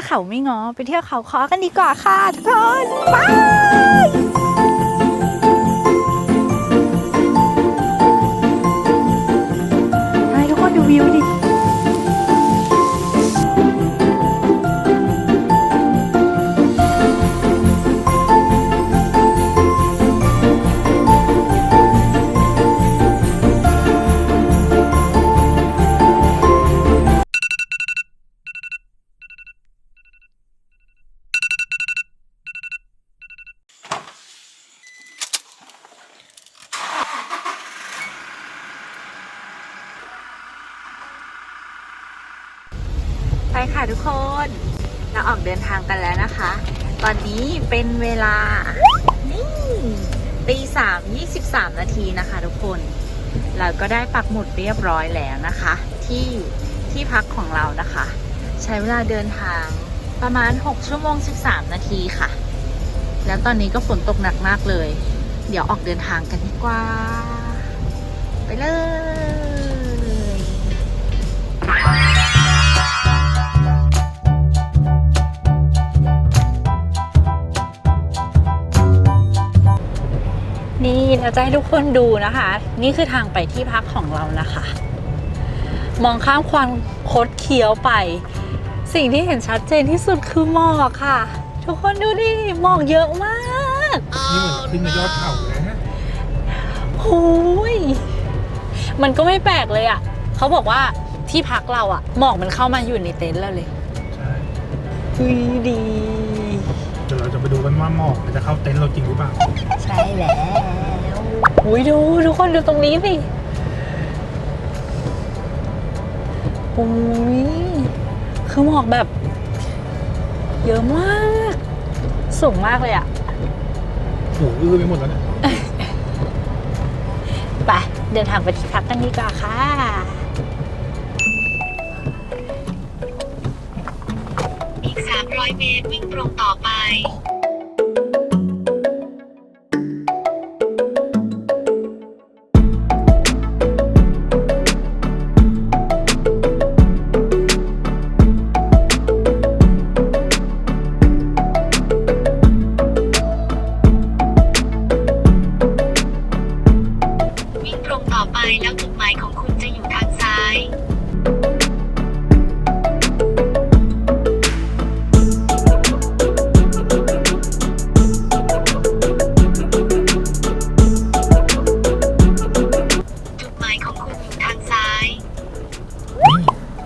าเขาไม่งอ ไปเที่ยวเขาคอกันดีกว่าค่ะทุกคนไปให้ทุกคนดูวิวดิ ค่ะทุกคน เราออกเดินทางกันแล้วนะคะ ตอนนี้เป็นเวลา นี่ตีสามยี่สิบสามนาทีนะคะทุกคน เราก็ได้ปักหมุดเรียบร้อยแล้วนะคะ ที่ที่พักของเรานะคะ ใช้เวลาเดินทางประมาณ 6 ชั่วโมง 13 นาทีค่ะ แล้วตอนนี้ก็ฝนตกหนักมากเลย เดี๋ยวออกเดินทางกันดีกว่า ไปเลย นี่เราจะให้ทุกคนดูนะคะ นี่คือทางไปที่พักของเรานะคะ มองข้ามความคดเคี้ยวไป สิ่งที่เห็นชัดเจนที่สุดคือหมอกค่ะ ทุกคนดูดิหมอกเยอะมากนี่เหมือนขึ้นมายอดเขาเลยนะโอ้ยมันก็ไม่แปลกเลยอะ่ะเขาบอกว่าที่พักเราอะ่ะหมอกมันเข้ามาอยู่ในเต็นท์เราเลยใช่คุยดีเดี๋ยวเราจะไปดูกันว่าหมอกมันจะเข้าเต็นท์เราจริงหรือเปล่า ใช่แล้วอุ้ยดูทุกคนดูตรงนี้สิอุ้ยคือหมอกแบบ เยอะมาก สูงมากเลยอะหูอื้อไปหมดแล้วเนี่ยไปเดินทางไปที่พักกันดีกว่าค่ะ อีก 300 เมตรวิ่งตรงต่อไป รงต่อไปแล้วจุดหมายของคุณจะอยู่ทางซ้ายจุดหมายของคุณอยู่ทางซ้ายนี่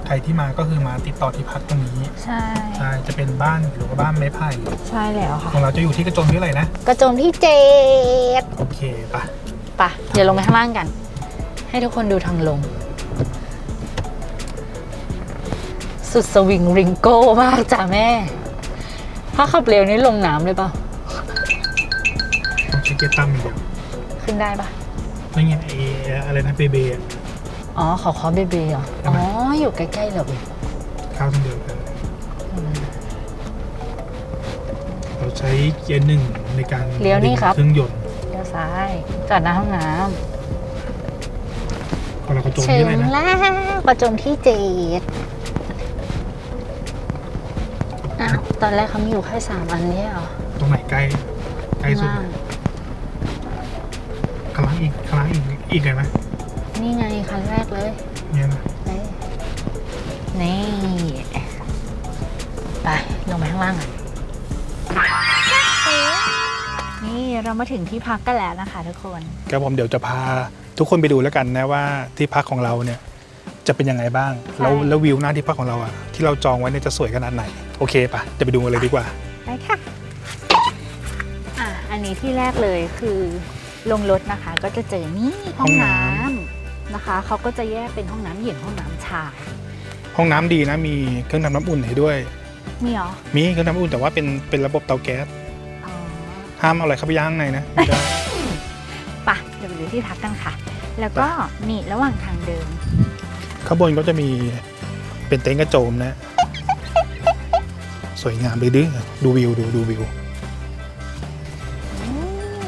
ใครที่มาก็คือมาติดต่อที่พักตรงนี้ใช่ ใช่จะเป็นบ้านหรือว่าบ้านไม้ไผ่ใช่แล้วค่ะ ของเราจะอยู่ที่กระโจมที่อะไรนะ กระโจมที่เจ็ดโอเคปะปะเดี๋ยวลงไปข้างล่างกัน ให้ทุกคนดูทางลง สุดสวิงริงโก้มากจ้ะแม่ ถ้าขับเร็วนี่ลงน้ำเลยเปล่าต้องใช้เกียร์ตั้มอย่างเดียวขึ้นได้ปะไม่งั้นไอ้อะไรนะเบเบอะ อ๋อเขาคอเบเบเหรอ ทำอ๋ไมออยู่ใกล้ๆเหรออุ๊ยเข้าทางเดียวกันเราใช้เกียร์หนึ่งในการเลี้ยวนี่ครับ เครื่องยนต์เลี้ยวซ้ายจอดหน้าห้องน้ข องเรากระโจำมถึที่งอะไรนะแล้วกระโจมที่เจ็ดอ้าวตอนแรกเขามีอยู่แค่สามอันนี้เหรอตรงไหนใกล้ใกล้สุดข้างล่างข้างล่างอีกข้างล่างอีกอีกเลยไหมนี่ไงคันแรกเลยเนี่ยนะนี่นี่ไปลงไปข้างล่างกันนี่เรามาถึงที่พักกันแล้วนะคะทุกคน ครับผมเดี๋ยวจะพา ทุกคนไปดูแล้วกันนะว่าที่พักของเราเนี่ยจะเป็นยังไงบ้าง แล้วแล้ววิวหน้าที่พักของเราอะที่เราจองไว้เนี่ยจะสวยขนาดไหน โอเคปะจะไปดูกันเลยดีกว่า ไปค่ะ อะ อันนี้ที่แรกเลยคือลงรถนะคะ ก็จะเจอนี่ห้องน้ห้องน้ำนะคะเขาก็จะแยกเป็นห้องน้ำหญิงห้องน้ำชาย ห้องน้ำดีนะมีเครื่องทำน้ำอุ่นให้ด้วย มีเหรอ มีเครื่องทำน้ำอุ่นแต่ว่าเป็นเป็นระบบเตาแก๊สอ๋อ ห้ามเอาอะไรเข้าไปย่างข้างในนะไม่ได้ไปะเดี๋ยวไปดูที่พักกันค่ะ แล้วก็นี่ระหว่างทางเดิน ข้างบนก็จะมีเป็นเต็นท์กระโจมนะ สวยงามเลยดิดูวิวดูดูวิวอื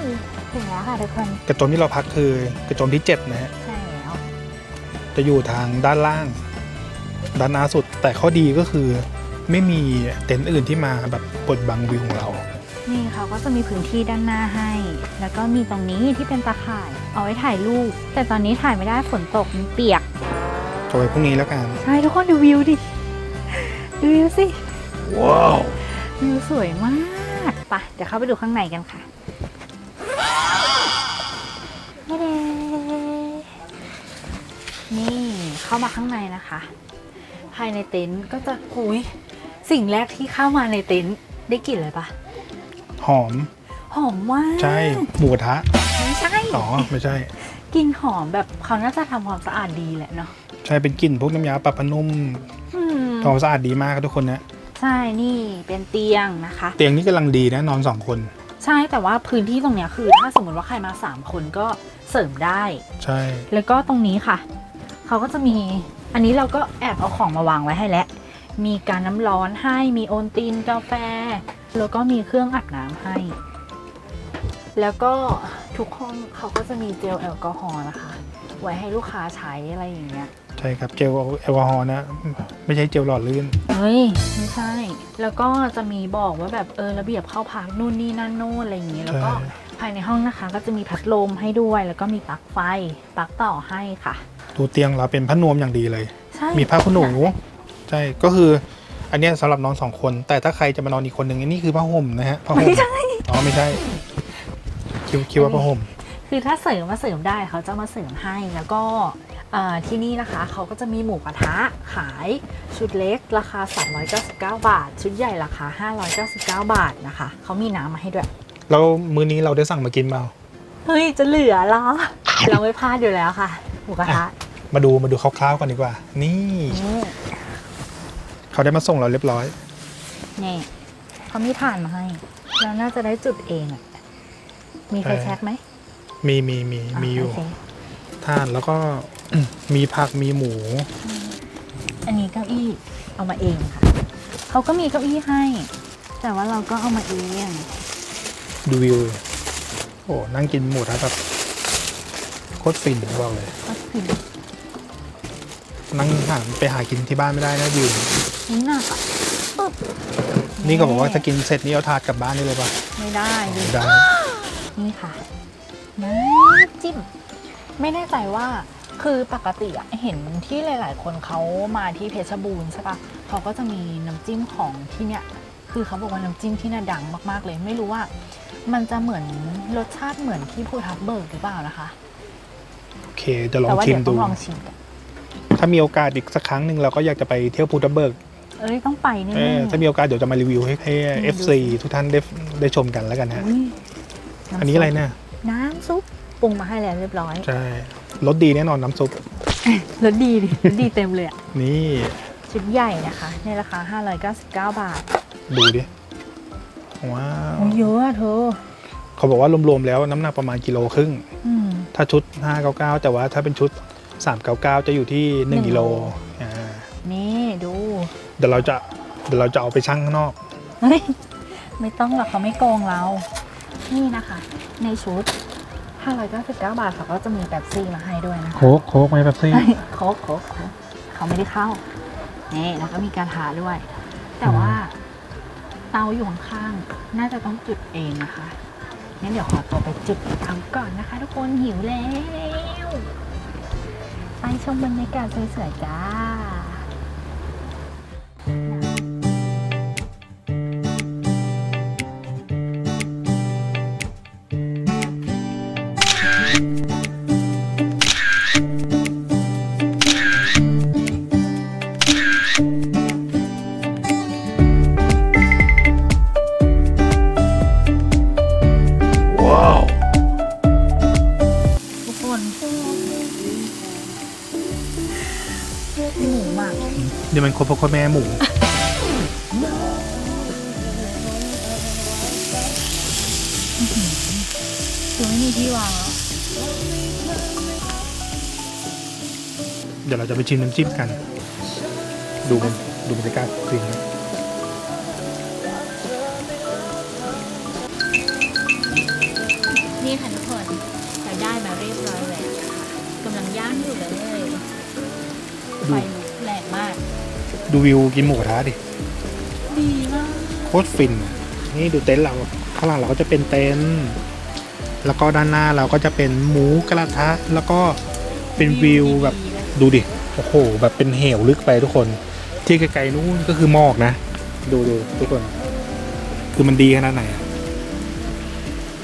มถึงแล้วค่ะทุกคน กระโจมที่เราพักคือกระโจมที่ 7 นะฮะใช่แล้วจะอยู่ทางด้านล่าง ด้านหน้าสุดแต่ข้อดีก็คือไม่มีเต็นท์อื่นที่มาแบบบดบังวิวของเรา นี่เขาก็จะมีพื้นที่ด้านหน้าให้ แล้วก็มีตรงนี้ที่เป็นตาข่าย เอาไว้ถ่ายรูป แต่ตอนนี้ถ่ายไม่ได้ฝนตกมันเปียกเอาไว้พรุ่งนี้แล้วกัน ใช่ทุกคนดูวิวดิ ดูวิวสิ ว้าว วิวสวยมากไปะเดี๋ยวเข้าไปดูข้างในกันค่ะไม่เด้นี่เข้ามาข้างในนะคะ ภายในเต็นท์ก็จะอุยสิ่งแรกที่เข้ามาในเต็นท์ได้กลิ่นอะไรปะ หอม หอมมากใช่หมูกระทะไม่ใช่อ๋อไม่ใช่กลิ่นหอมแบบเขาน่าจะทำความสะอาดดีแหละเนาะใช่เป็นกลิ่นพวกน้ำยาปรับผ้านุ่มอืมทำความสะอาดดีมากครับทุกคนนะใช่นี่เป็นเตียงนะคะ เตียงนี้กำลังดีนะนอนสองคน ใช่แต่ว่าพื้นที่ตรงเนี้ยคือ ถ้าสมมติว่าใครมา3คนก็เสริมได้ ใช่ แล้วก็ตรงนี้ค่ะ เขาก็จะมี อันนี้เราก็แอบเอาของมาวางไว้ให้แล้ว มีการน้ำร้อนให้ มีโอนตินกาแฟ แล้วก็มีเครื่องอัดน้ำให้ แล้วก็ทุกห้องเขาก็จะมีเจลแอลกอฮอล์นะคะ ไว้ให้ลูกค้าใช้อะไรอย่างเงี้ย ใช่ครับเจลแอลกอฮอล์นะ ไม่ใช่เจลหล่อลื่น เฮ้ย ไม่ใช่ แล้วก็จะมีบอกว่าแบบเออระเบียบเข้าพักนู่นนี่นั่นโน่นอะไรอย่างเงี้ยแล้วก็ใช่ภายในห้องนะคะก็จะมีพัดลมให้ด้วยแล้วก็มีปลั๊กไฟปลั๊กต่อให้ค่ะดูเตียงเราเป็นผ้านวมอย่างดีเลยใช่มีผ้าขนหนูใช่ก็คือ อันเนี้ยสำหรับนอนสองคน แต่ถ้าใครจะมานอนอีกคนหนึ่งอันนี่คือผ้าห่มนะฮะผ้าห่มไม่ใช่ อ๋อไม่ใช่คิดคิดว่าผ้าห่ม คือถ้าเสริมมาเสริมได้เขาจะมาเสริมให้แล้วก็เอ่อที่นี่นะคะเขาก็จะมีหมูกระทะขายชุดเล็กราคา 399 บาท ชุดใหญ่ราคา 599 บาทนะคะเขามีน้ำมาให้ด้วย แล้วมื้อนี้เราได้สั่งมากินเปล่า เฮ้ย จะเหลือเหรอ เราไม่พลาดอยู่แล้วค่ะ หมูกระทะมาดูมาดูคร่าวๆก่อนดีกว่า นี่นี่ เขาได้มาส่งเราเรียบร้อย นี่เขามีถ่านมาให้ เราน่าจะได้จุดเองอะมีไฟใช่แช็กไหมมีมีมีมีอยู่โเคทานแล้วก็ มีผักมีหมู อันนี้เก้าอี้เอามาเองค่ะ เขาก็มีเก้าอี้ให้ แต่ว่าเราก็เอามาเองดูวิว โอ้นั่งกินหมูทะแบบโคตรฟินบอกเลย ก็คือนั่งหาไปหากินที่บ้านไม่ได้นะวิว นี่หนักอะปึ๊บนี่ก็บอกว่าจะกินเสร็จนี่เอาถาดกลับบ้านได้เลยป่ะไม่ได้ดิได้นี่ค่ะน้ำจิ้ม ไม่แน่ใจว่าคือปกติอะเห็นที่หลาย ๆ คนเขามาที่เพชรบูรณ์ใช่ปะเขาก็จะมีน้ำจิ้มของที่เนี่ย คือเขาบอกว่าน้ำจิ้มที่เนี่ยดังมาก ๆ เลย ไม่รู้ว่า มันจะเหมือนรสชาติเหมือนที่ภูทับเบิกหรือเปล่านะคะ โอเคจะลอแต่งว่าชิเดี๋มยวต้ดู องลองชิมกัน ถ้ามีโอกาสอีกสักครั้งหนึ่งเราก็อยากจะไปเที่ยวภูทับเบิก เอ้ยต้องไปแน่เออๆถ้ามีโอกาสเดี๋ยวจะมารีวิวให้ให้อืม FC ทุกท่านได้ได้ชมกันแล้วกันฮะอุ๊ยอันนี้อะไรเนี่ยน้ำซุปปรุงมาให้แล้วเรียบร้อยใช่รสดีแน่นอนน้ำซุป รสดีดิรสดีเต็มเลยอะนี่ชุดใหญ่นะคะในราคา 599 บาทดูดิ ว้าว โอ้เยอะอะเธอเขาบอกว่ารวมๆแล้วน้ำหนักประมาณกิโลครึ่ง อืม ถ้าชุด 599 แต่ว่าถ้าเป็นชุด 399 จะอยู่ที่หนึ่ง1กิโลโลอ่านี่ดู เดี๋ยวเราจะเดี๋ยวเราจะเอาไปชั่งข้างนอก เฮ้ยไม่ต้องหรอกเขาไม่โกงเรา นี่นะคะ ในชุด 599 บาทเขาก็จะมีแบบซี่มาให้ด้วยนะคะโค้กโค้กไหมแบบซี่ เฮ้ยโค้กโค้กโค้กเขาไม่ได้เข้า นี่แล้วก็มีการทาด้วย แต่ว่า เตาอยู่ข้างๆน่าจะต้องจุดเองนะคะงั้นเดี๋ยวขอตัวไปจุดเตาก่อนนะคะ ทุกคนหิวแล้ว ไปชมบรรยากาศสวยๆจ้า นี่มันโคตรพ่อโคตรแม่หมู คือไม่มีที่วางแล้วเดี๋ยวเราจะไปชิมน้ำจิ้มกัน ดูมันดูบรรยากาศจริงนะ ดูวิวกินหมูกระทะดิตรฟินอะนี่ดูเต็นท์เราข้างหลังเราก็จะเป็นเต็นท์แล้วก็ด้านหน้าเราก็จะเป็นหมูกระทะ แล้วก็เป็นวิวแบบดูดิ โอ้โห แบบเป็นเหวลึกไปทุกคน ที่ไกลๆนู้นก็คือหมอกนะ ดูดูทุกคน คือมันดีขนาดไหนอะ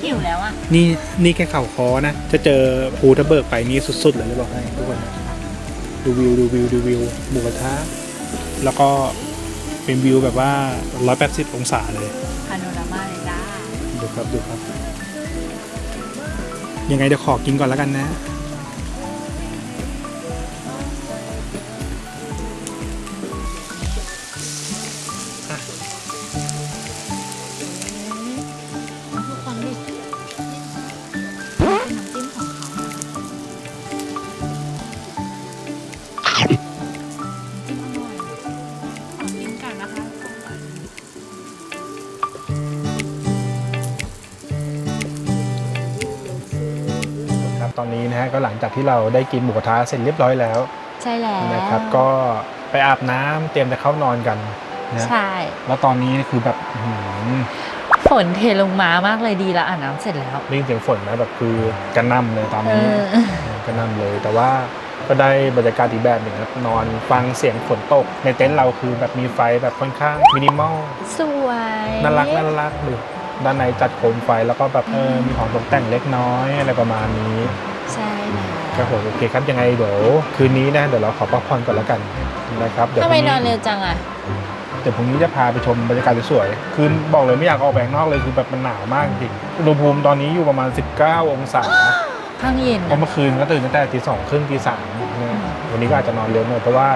หิวแล้วอะ นี่นี่แค่เขาคอนะ จะเจอภูทับเบิกไปนี่สุดๆเลยจะบอกให้ทุกคน ดูวิวดูวิวดูวิวหมูกระทะ แล้วก็เป็นวิวแบบว่า 180 องศาเลยพาโนรามาเลยจ้าดูครับดูครับ ยังไงเดี๋ยวขอกินก่อนแล้วกันนะ ฮะก็หลังจากที่เราได้กินหมูกระทะเสร็จเรียบร้อยแล้ว ใช่แล้วนะครับ ก็ไปอาบน้ำเตรียมจะเข้านอนกันนะใช่แล้วตอนนี้คือแบบอื้อหือฝนเทลงมามากเลยดีแล้วอาบน้ำเสร็จแล้วได้ยินเสียงฝนนะแบบคือกระหน่ำเลยตอนเอนี้อกระหน่ำเลยแต่ว่าก็ได้บรรยากาศอีกแบบหนึ่งครับนอนฟังเสียงฝนตก ในเต็นท์เราคือแบบมีไฟแบบค่อนข้างมินิมอลสวยน่ารักน่ารักดูด้านในจัดโคมไฟแล้วก็แบบเออมีของตกแต่งเล็กน้อยอะไรประมาณนี้ใช่แล้ว ครับผมโอเคครับยังไงเดี๋ยวคืนนี้นะเดี๋ยวเราขอพักผ่อนก่อนแล้วกันนะครับเดี๋ยวทำพไมรุ่งนอนนี้เร็วจังอะ เดี๋ยวพรุ่งนี้จะพาไปชมบรรยากาศสวยๆคือบอกเลยไม่อยากออกไปข้างนอกเลยคือแบบมันหนาวมากจริงอุณหภูมิตอนนี้อยู่ประมาณ 19 องศา ข้างเย็นเพราะเมื่อคืนก็ตื่นตั้งแต่ตีสองครึ่งตีสามนะวันนี้ก็อาจจะนอนเร็วหน่อยเพราะว่า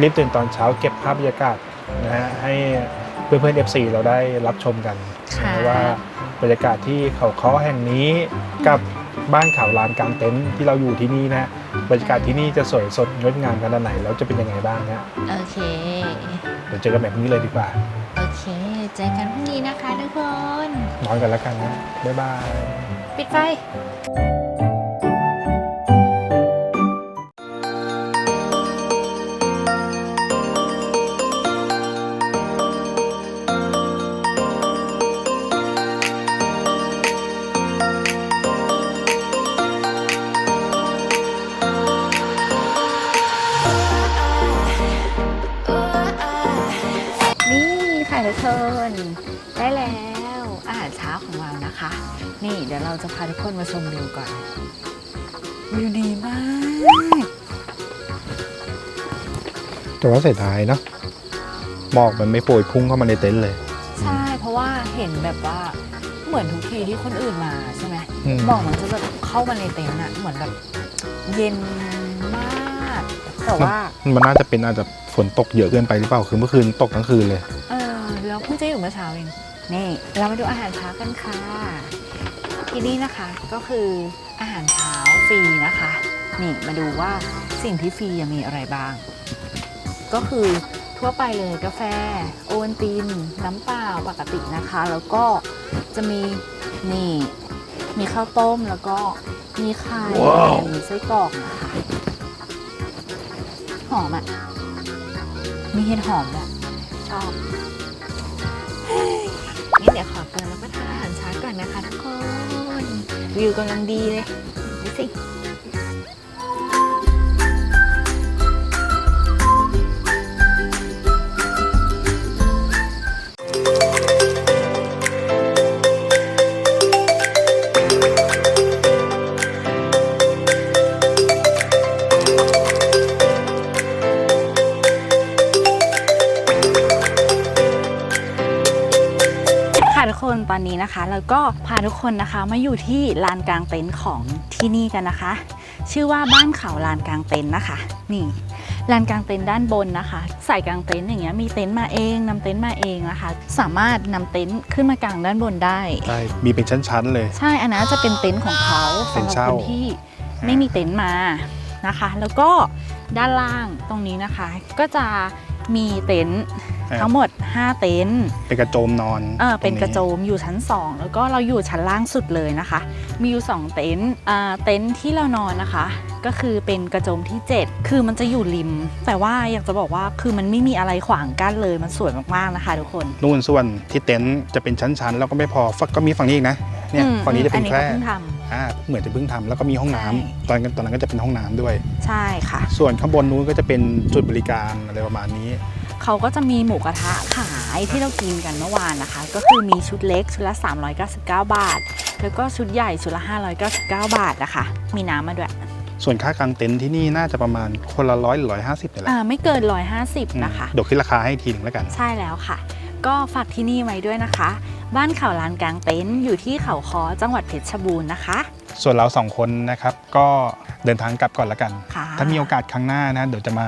รีบตื่นตอนเช้าเก็บภาพบรรยากาศนะฮะให้เพื่อนๆ FC เราได้รับชมกันค่ะเพราะว่าบรรยากาศที่เขาค้อแห่งนี้กับ บ้านเขาลานกลางเต็นท์ที่เราอยู่ที่นี่นะบรรยากาศที่นี่จะสวยสดงดงามขนาดไหนแล้วจะเป็นยังไงบ้างนะโอเค เดี๋ยวเจอกันแบบนี้เลยดีกว่า โอเค เจอกันพรุ่งนี้นะคะทุกคน นอนกันแล้วกันนะบ๊ายบาย ปิดไฟ แต่ว่าเสียดายเนาะหมอกมันไม่โปรยพุ่งเข้ามาในเต็นท์เลย ใช่ เพราะว่าเห็นแบบว่าเหมือนทุกทีที่คนอื่นมาใช่ไหมอืม หมอกมันจะแบบเข้ามาในเต็นท์อะเหมือนแบบเย็นมาก แต่ว่า มันน่าจะเป็นอาจจะฝนตกเยอะเกินไปหรือเปล่า คือเมื่อคืนตกทั้งคืนเลย เออแล้วเพิ่งจะอยู่เมื่อเช้าเองนี่เรามาดูอาหารเช้ากันค่ะที่นี่นะคะก็คืออาหารเช้าฟรีนะคะ นี่มาดูว่าสิ่งที่ฟรียังมีอะไรบ้าง ก็คือทั่วไปเลยกาแฟ โอวัลติน น้ำเปล่าปกตินะคะ แล้วก็จะมีนี่มีข้าวต้มแล้วก็มีไข่มีไส้กรอกนะคะหอมอะ มีเห็ดหอมอะชอบเฮ้ยงั้นเดี๋ยวขอเกินแล้วก็ทานอาหารเช้าก่อนนะคะทุกคน วิวกำลังดีเลยดูสิ นตอนนี้นะคะ แล้วก็พาทุกคนนะคะมาอยู่ที่ลานกลางเต็นท์ของที่นี่กันนะคะ ชื่อว่าบ้านเขาลานกลางเต็นท์นะคะ นี่ลานกลางเต็นท์ด้านบนนะคะ ใส่กลางเต็นท์อย่างเงี้ยมีเต็นท์มาเองนำเต็นท์มาเองนะคะ สามารถนำเต็นท์ขึ้นมากางด้านบนได้ใช่มีเป็นชั้นๆเลย ใช่อันนั้นจะเป็นเต็นท์ของเขาเต็นท์สำหรับเช่าคนที่ไม่มีเต็นท์มานะคะ แล้วก็ด้านล่างตรงนี้นะคะ ก็จะมีเต็นท์ อ่า ทั้งหมด 5 เต็นท์เป็นกระโจมนอนเออเป็นตงกระโจมอยู่ชั้น 2 แล้วก็เราอยู่ชั้นล่างสุดเลยนะคะ มีอยู่ 2 เต็นท์อ่าเต็นท์ที่เรานอนนะคะ ก็คือเป็นกระโจมที่ 7 คือมันจะอยู่ริม แต่ว่าอยากจะบอกว่าคือมันไม่มีอะไรขวางกั้นเลยมันสวยมากๆนะคะ ทุกคน นู่นส่วนที่เต็นท์จะเป็นชั้นๆแล้วก็ไม่พอฟักก็มีฝั่งนี้อีกนะเนี่ยอืมฝั่งนี้จะเป็นอัแคร่ก็เพิ่งทอ่าเหมือนจะเพิ่งทำแล้วก็มีห้องน้ำใช่ตอนนั้นตอนนั้นก็จะเป็นห้องน้ำด้วยำใช่ค่ะ ส่วนข้างบนนู้นก็จะเป็นจุดบริการอะไรประมาณนี้ เขาก็จะมีหมูกระทะขายที่เรากินกันเมื่อวานนะคะ ก็คือมีชุดเล็กชุดละ 399 บาท แล้วก็ชุดใหญ่ชุดละ 599 บาทนะคะ มีน้ำมาด้วย ส่วนค่ากางเต็นท์ที่นี่น่าจะประมาณคนละร้อยหรือร้อยห้าสิบนี่แหละอ่าไม่เกินอืม150 นะคะ เดี๋ยวคิดราคาให้อีกทีหนึงแล้วกัน ใช่แล้วค่ะ ก็ฝากที่นี่ไว้ด้วยนะคะ บ้านเขาลานกลางเต็นท์อยู่ที่เขาคอจังหวัดเพชรบูรณ์นะคะ ส่วนเราสองคนนะครับ ก็เดินทางกลับก่อนแล้วกัน ค่ะ ถ้ามีโอกาสครั้งหน้านะเดี๋ยวจะมา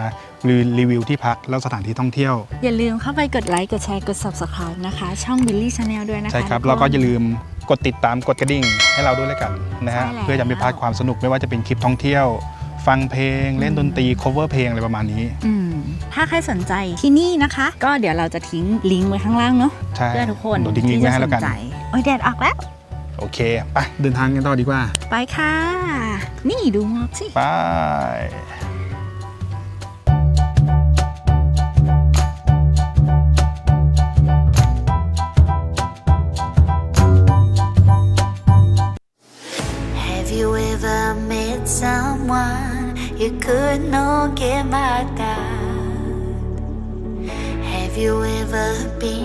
รีวิวที่พักแล้วสถานที่ท่องเที่ยว อย่าลืมเข้าไปกดไลค์ กดแชร์ กด subscribe นะคะ ช่อง Billy Channel ด้วยนะคะ ใช่ครับทุนแล้วก็อย่าลืมกดติดตามกดกระดิ่งให้เราด้วยแล้วกันนะฮะใช่แล้ว เพื่อจะไม่พลาดความสนุกไม่ว่าจะเป็นคลิปท่องเที่ยว ฟังเพลง เล่นดนตรี cover เพลงอะไรประมาณนี้ อืมถ้าใครสนใจที่นี่นะคะ ก็เดี๋ยวเราจะทิ้งลิงก์ไว้ข้างล่างเนาะใช่เพื่อทุกคนเดี๋ยวดิ้งลิงก์ไว้ให้แล้วกัน ที่จะสนใจโอ้ยแดดออกแล้ว โอเค ไป เดินทางกันต่อดีกว่า ไปค่ะ นี่ดูหมอกสิ ไป you could not get my doubt? Have you ever been